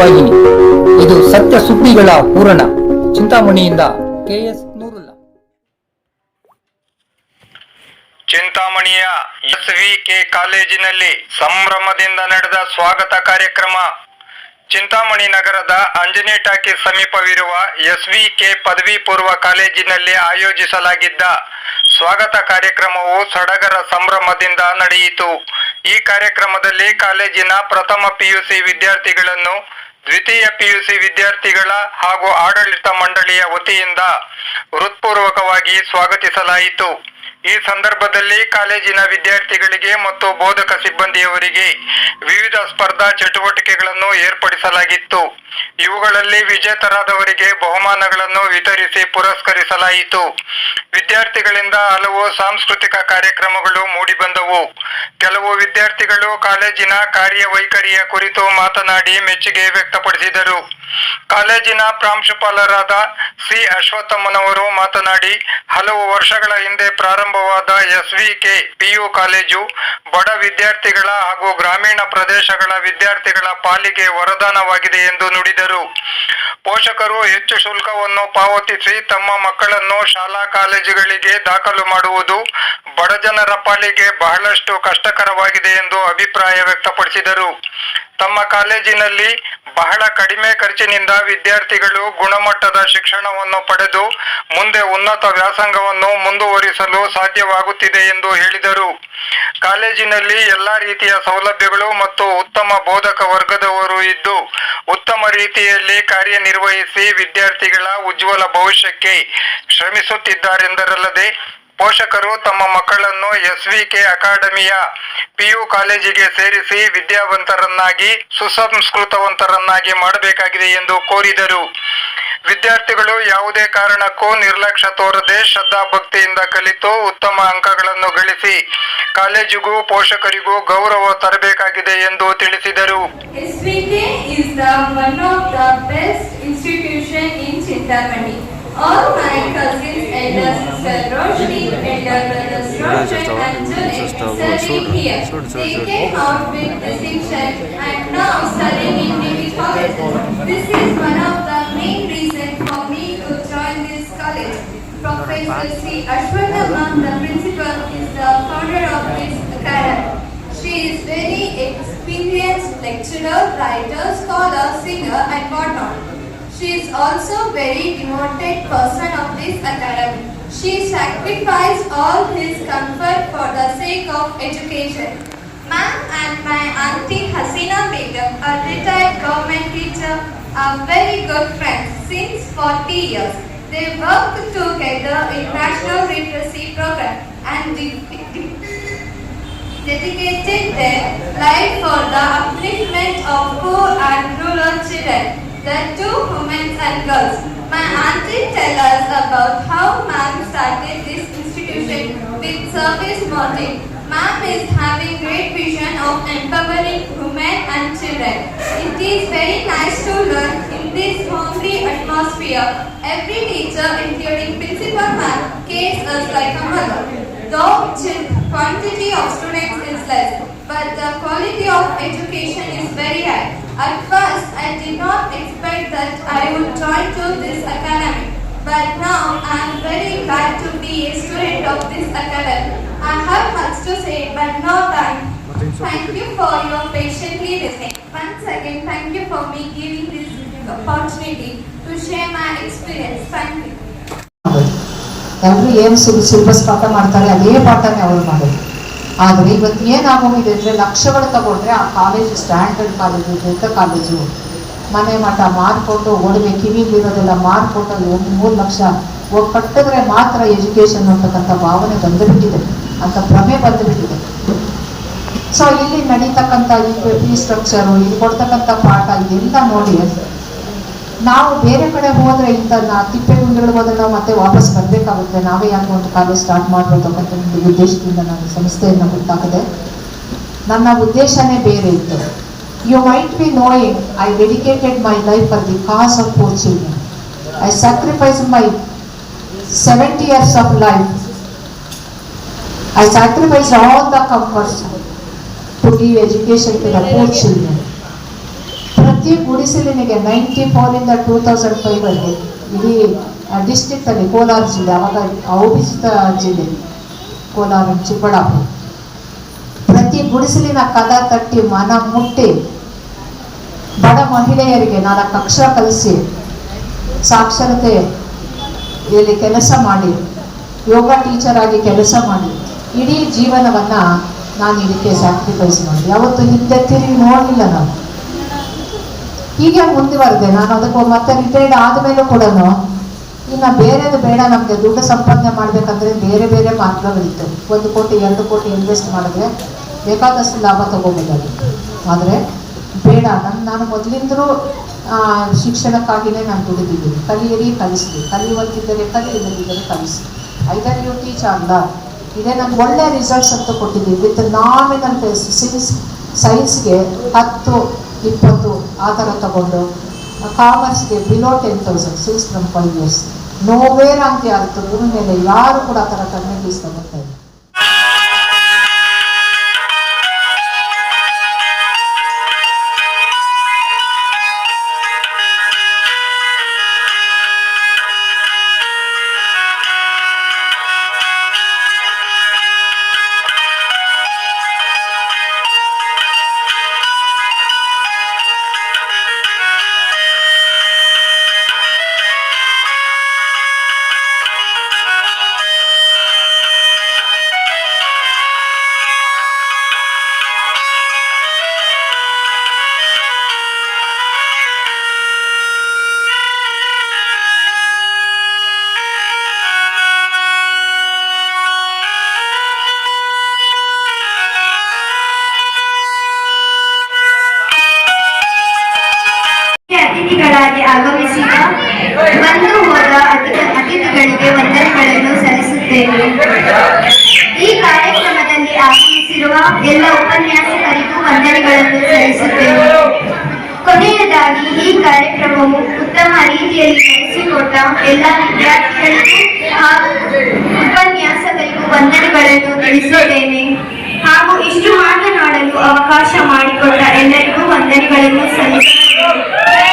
ಸುದ್ದಿವಾಹಿನಿ ಇದು ಸತ್ಯ ಸುದ್ದಿಗಳ ಪೂರಣ ಚಿಂತಾಮಣಿಯಿಂದ ಕೆಎಸ್ ನೂರುಲ್ಲ. ಚಿಂತಾಮಣಿಯ ಎಸ್ವಿಕೆ ಕಾಲೇಜಿನಲ್ಲಿ ಸಂಭ್ರಮದಿಂದ ನಡೆದ ಸ್ವಾಗತ ಕಾರ್ಯಕ್ರಮ. ಚಿಂತಾಮಣಿ ನಗರದ ಅಂಜನಿ ಸಮೀಪವಿರುವ ಎಸ್ವಿಕೆ ಪದವಿ ಪೂರ್ವ ಕಾಲೇಜಿನಲ್ಲಿ ಆಯೋಜಿಸಲಾಗಿದ್ದ ಸ್ವಾಗತ ಕಾರ್ಯಕ್ರಮವು ಸಡಗರ ಸಂಭ್ರಮದಿಂದ ನಡೆಯಿತು. ಈ ಕಾರ್ಯಕ್ರಮದಲ್ಲಿ ಕಾಲೇಜಿನ ಪ್ರಥಮ ಪಿಯುಸಿ ವಿದ್ಯಾರ್ಥಿಗಳನ್ನು ದ್ವಿತೀಯ ಪಿಯುಸಿ ವಿದ್ಯಾರ್ಥಿಗಳ ಹಾಗೂ ಆಡಳಿತ ಮಂಡಳಿಯ ವತಿಯಿಂದ ಹೃತ್ಪೂರ್ವಕವಾಗಿ ಸ್ವಾಗತಿಸಲಾಯಿತು. ಈ ಸಂದರ್ಭದಲ್ಲಿ ಕಾಲೇಜಿನ ವಿದ್ಯಾರ್ಥಿಗಳಿಗೆ ಮತ್ತು ಬೋಧಕ ಸಿಬ್ಬಂದಿಯವರಿಗೆ ವಿವಿಧ ಸ್ಪರ್ಧಾ ಚಟುವಟಿಕೆಗಳನ್ನು ಏರ್ಪಡಿಸಲಾಗಿತ್ತು. ಇವುಗಳಲ್ಲಿ ವಿಜೇತರಾದವರಿಗೆ ಬಹುಮಾನಗಳನ್ನು ವಿತರಿಸಿ ಪುರಸ್ಕರಿಸಲಾಯಿತು. ವಿದ್ಯಾರ್ಥಿಗಳಿಂದ ಹಲವು ಸಾಂಸ್ಕೃತಿಕ ಕಾರ್ಯಕ್ರಮಗಳು ಮೂಡಿಬಂದವು. ಕೆಲವು ವಿದ್ಯಾರ್ಥಿಗಳು ಕಾಲೇಜಿನ ಕಾರ್ಯವೈಖರಿಯ ಕುರಿತು ಮಾತನಾಡಿ ಮೆಚ್ಚುಗೆ ವ್ಯಕ್ತಪಡಿಸಿದರು. ಕಾಲೇಜಿನ ಪ್ರಾಂಶುಪಾಲರಾದ ಸಿ ಅಶ್ವತ್ಥಮ್ಮನವರು ಮಾತನಾಡಿ, ಹಲವು ವರ್ಷಗಳ ಹಿಂದೆ ಪ್ರಾರಂಭವಾದ ಎಸ್ವಿಕೆ ಪಿಯು ಕಾಲೇಜು ಬಡ ವಿದ್ಯಾರ್ಥಿಗಳ ಹಾಗೂ ಗ್ರಾಮೀಣ ಪ್ರದೇಶಗಳ ವಿದ್ಯಾರ್ಥಿಗಳ ಪಾಲಿಗೆ ವರದಾನವಾಗಿದೆ ಎಂದು ನುಡಿದರು. ಪೋಷಕರು ಹೆಚ್ಚು ಶುಲ್ಕವನ್ನು ಪಾವತಿಸಿ ತಮ್ಮ ಮಕ್ಕಳನ್ನು ಶಾಲಾ ಕಾಲೇಜುಗಳಿಗೆ ದಾಖಲು ಮಾಡುವುದು ಬಡಜನರ ಪಾಲಿಗೆ ಬಹಳಷ್ಟು ಕಷ್ಟಕರವಾಗಿದೆ ಎಂದು ಅಭಿಪ್ರಾಯ ವ್ಯಕ್ತಪಡಿಸಿದರು. ತಮ್ಮ ಕಾಲೇಜಿನಲ್ಲಿ ಬಹಳ ಕಡಿಮೆ ಖರ್ಚಿನಿಂದ ವಿದ್ಯಾರ್ಥಿಗಳು ಗುಣಮಟ್ಟದ ಶಿಕ್ಷಣವನ್ನು ಪಡೆದು ಮುಂದೆ ಉನ್ನತ ವ್ಯಾಸಂಗವನ್ನು ಮುಂದುವರಿಸಲು ಸಾಧ್ಯವಾಗುತ್ತಿದೆ ಎಂದು ಹೇಳಿದರು. ಕಾಲೇಜಿನಲ್ಲಿ ಎಲ್ಲಾ ರೀತಿಯ ಸೌಲಭ್ಯಗಳು ಮತ್ತು ಉತ್ತಮ ಬೋಧಕ ವರ್ಗದವರು ಇದ್ದು, ಉತ್ತಮ ರೀತಿಯಲ್ಲಿ ಕಾರ್ಯನಿರ್ವಹಿಸಿ ವಿದ್ಯಾರ್ಥಿಗಳ ಉಜ್ವಲ ಭವಿಷ್ಯಕ್ಕೆ ಶ್ರಮಿಸುತ್ತಿದ್ದಾರೆಂದರಲ್ಲದೆ ಪೋಷಕರು ತಮ್ಮ ಮಕ್ಕಳನ್ನು ಎಸ್ ವಿ ಕೆ ಅಕಾಡೆಮಿಯ ಪಿಯು ಕಾಲೇಜಿಗೆ ಸೇರಿಸಿ ವಿದ್ಯಾವಂತರನ್ನಾಗಿ, ಸುಸಂಸ್ಕೃತವಂತರನ್ನಾಗಿ ಮಾಡಬೇಕಾಗಿದೆ ಎಂದು ಕೋರಿದರು ವಿದ್ಯಾರ್ಥಿಗಳು ಯಾವುದೇ ಕಾರಣಕ್ಕೂ ನಿರ್ಲಕ್ಷ್ಯ ತೋರದೆ ಶ್ರದ್ಧಾ ಭಕ್ತಿಯಿಂದ ಕಲಿತು ಉತ್ತಮ ಅಂಕಗಳನ್ನು ಗಳಿಸಿ ಕಾಲೇಜಿಗೂ ಪೋಷಕರಿಗೂ ಗೌರವ ತರಬೇಕಾಗಿದೆ ಎಂದು ತಿಳಿಸಿದರು S V K is the of the best institution in Chintamani. All my cousins, elder sister Roshni, elder brothers Roshan and Junaid studying here. They came out with distinction and now studying in degree college. This is one of the main reasons for me to join this college. Professor C. Ashwatthama, the principal, is the founder of this academy. She is very experienced lecturer, writer, scholar, singer and whatnot. She is also a very devoted person of this academy. She sacrificed all his comfort for the sake of education. Ma'am and my auntie Hasina Begum, a retired government teacher, are very good friends since 40 years. They work together in National Literacy Program and de- de- dedicated their life for the upliftment of poor and rural children, the two women and girls. My auntie tell us about how ma'am started this institution with service motive. Ma'am is having great vision of empowering women and children. It is very nice to learn in this homely atmosphere. Every teacher, including principal ma'am, cares us like a mother. Though quantity of students is less, but the quality of education is very high. At that I would join to this academy, but now I am very glad to be a student of this academy. I have much to say, but no time. Thank you for your patiently listening. Once again, thank you for me giving this opportunity to share my experience. Thank you. ಎಲ್ಲರೂ ಏನು ಸುಲ್ syllabus ಪಾಠ ಮಾಡ್ತಾರೆ ಅದೇ ಪಾಠನೇ ಅವ್ರು ಮಾಡೋದು ಆದರೆ ಇವತ್ತು ಏನಾಗೋಗಿದೆ ಅಂದರೆ ಲಕ್ಷಗಳು ತಗೊಂಡ್ರೆ ಆ ಕಾಲೇಜು ಸ್ಟ್ಯಾಂಡರ್ಡ್ ಕಾಲೇಜು ದೊಡ್ಡ ಕಾಲೇಜು ಮನೆ ಮಠ ಮಾರ್ಕೊಂಡು ಒಡವೆ ಕಿವಿಲಿರೋದೆಲ್ಲ ಮಾರ್ಕೊಂಡು ಒಂದು ಮೂರು ಲಕ್ಷ. ಕಟ್ಟಿದ್ರೆ ಮಾತ್ರ ಎಜುಕೇಶನ್ ಅಂತಕ್ಕಂಥ ಭಾವನೆ ಬಂದುಬಿಟ್ಟಿದೆ. ಅಂತ ಭ್ರಮೆ ಬಂದುಬಿಟ್ಟಿದೆ. ಸೊ ಇಲ್ಲಿ ನಡೀತಕ್ಕಂಥ ಈ ಸ್ಟ್ರಕ್ಚರು ಇಲ್ಲಿ ಕೊಡ್ತಕ್ಕಂಥ ಪಾಠ, ಇದೆಲ್ಲ ನೋಡಿ. ನಾವು ಬೇರೆ ಕಡೆ ಹೋದ್ರೆ ಇಂಥ ನಾ ತಿಪ್ಪೆ ಹೋದ್ರೆ ನಾವು ಮತ್ತೆ ವಾಪಸ್ ಬರಬೇಕಾಗುತ್ತೆ. ನಾವೇ ಯಾಕೆ ಒಂದು ಕಾಲೇಜ್ ಸ್ಟಾರ್ಟ್ ಮಾಡಬೇಕು ಒಂದು ಉದ್ದೇಶದಿಂದ ನಾನು ಸಂಸ್ಥೆಯನ್ನು ಗೊತ್ತಾಗದೆ ನನ್ನ ಉದ್ದೇಶನೇ ಬೇರೆ ಇತ್ತು. you might be knowing I dedicated my life for the cause of poor children I sacrifice my seventy years of life I sacrifice all the comforts to give education to the poor children ಪ್ರತಿ ಗುಡಿಸಲಿನಿಗೆ ninety ಫೋರಿಂದ two thousand ಫೈವಲ್ಲಿ ಇಡೀ ಡಿಸ್ಟಿಕ್ಟಲ್ಲಿ ಕೋಲಾರ ಜಿಲ್ಲೆ ಅವಾಗ ಅವಿಭಜಿತ ಜಿಲ್ಲೆ ಕೋಲಾರ ಚಿಕ್ಕಬಳ್ಳಾಪುರ ಪ್ರತಿ ಗುಡಿಸಲಿನ ಕದ ತಟ್ಟಿ ಮನ ಮುಟ್ಟಿ ಬಡ ಮಹಿಳೆಯರಿಗೆ ನಾಲ್ಕು ಅಕ್ಷರ ಕಲಿಸಿ ಸಾಕ್ಷರತೆ ಇಲ್ಲಿ ಕೆಲಸ ಮಾಡಿ, ಯೋಗ ಟೀಚರ್ ಆಗಿ ಕೆಲಸ ಮಾಡಿ, ಇಡೀ ಜೀವನವನ್ನ ನಾನು ಇದಕ್ಕೆ ಸ್ಯಾಕ್ರಿಫೈಸ್ ಮಾಡಿ ಯಾವತ್ತು ಹಿಂದೆ ತಿರುಗಿ ನೋಡಲಿಲ್ಲ ನಾನು ಹೀಗೆ ಮುಂದುವರೆದೆ. ನಾನು ಅದಕ್ಕೆ ಮತ್ತೆ ರಿಟೈರ್ಡ್ ಆದಮೇಲೂ ಕೂಡ ಇನ್ನು ಬೇರೆದು ಬೇಡ, ನಮಗೆ ದುಡ್ಡು ಸಂಪಾದನೆ ಮಾಡಬೇಕಂದ್ರೆ ಬೇರೆ ಬೇರೆ ಮಾರ್ಗಗಳಿತ್ತು. ಒಂದು ಕೋಟಿ, ಎರಡು ಕೋಟಿ ಇನ್ವೆಸ್ಟ್ ಮಾಡಿದ್ರೆ ಬೇಕಾದಷ್ಟು ಲಾಭ ತಗೋಬೋದಾಗಿತ್ತು ಆದರೆ ಬೇಡ ನನ್ನ ನಾನು ಮೊದಲಿಂದಲೂ ಶಿಕ್ಷಣಕ್ಕಾಗಿಯೇ ನಾನು ದುಡಿದಿದ್ದೀನಿ. ಕಲಿಯಿರಿ ಕಲಿಸ್ಲಿ ಕಲಿಯುವಂತಿದ್ದರೆ ಕಲಿ, ಇಲ್ಲದಿದ್ದರೆ ಕಲಿಸಿ ಐದರ್ ಯು ಟೀಚ್ ಅಲ್ಲ ಇದೇ ನನಗೆ ಒಳ್ಳೆ ರಿಸಲ್ಟ್ಸ್ ಅಂತ ಕೊಟ್ಟಿದ್ದೀನಿ. ವಿತ್ ನಾಮಿನಲ್ ಬೇಸ್ ಸಿನ್ಸ್ ಸೈನ್ಸ್ಗೆ ಹತ್ತು, ಇಪ್ಪತ್ತು, ಆ ಥರ ತಗೊಂಡು ಕಾಮರ್ಸ್ಗೆ ಬಿಲೋ ಟೆನ್ ತೌಸಂಡ್ ಸಿನ್ಸ್ ನಮ್ಮ ಫೈವ್ ಇಯರ್ಸ್ ನೋವೇರ್ ಅಂತ ಯಾರು ತಗೊಂಡ, ಮೇಲೆ ಯಾರು ಕೂಡ ಆ ಥರ ಕಡಿಮೆ ಫೀಸ್ ತಗೊಳ್ತಾ ಇಲ್ಲ. ಎಲ್ಲ ಉಪನ್ಯಾಸಕರಿಗೂ ವಂದನೆಗಳನ್ನು ಸಲ್ಲಿಸುತ್ತೇನೆ. ಕೊನೆಯದಾಗಿ ಈ ಕಾರ್ಯಕ್ರಮವು ಉತ್ತಮ ರೀತಿಯಲ್ಲಿ ನಡೆಸಿಕೊಟ್ಟ ಎಲ್ಲ ವಿದ್ಯಾರ್ಥಿಗಳಿಗೂ ಹಾಗೂ ಉಪನ್ಯಾಸಕರಿಗೂ ವಂದನೆಗಳನ್ನು ತಿಳಿಸುತ್ತೇನೆ ಹಾಗೂ ಇಷ್ಟು ಮಾತನಾಡಲು ಅವಕಾಶ ಮಾಡಿಕೊಟ್ಟ ಎಲ್ಲರಿಗೂ ವಂದನೆಗಳನ್ನು ಸಲ್ಲಿಸುತ್ತೇನೆ.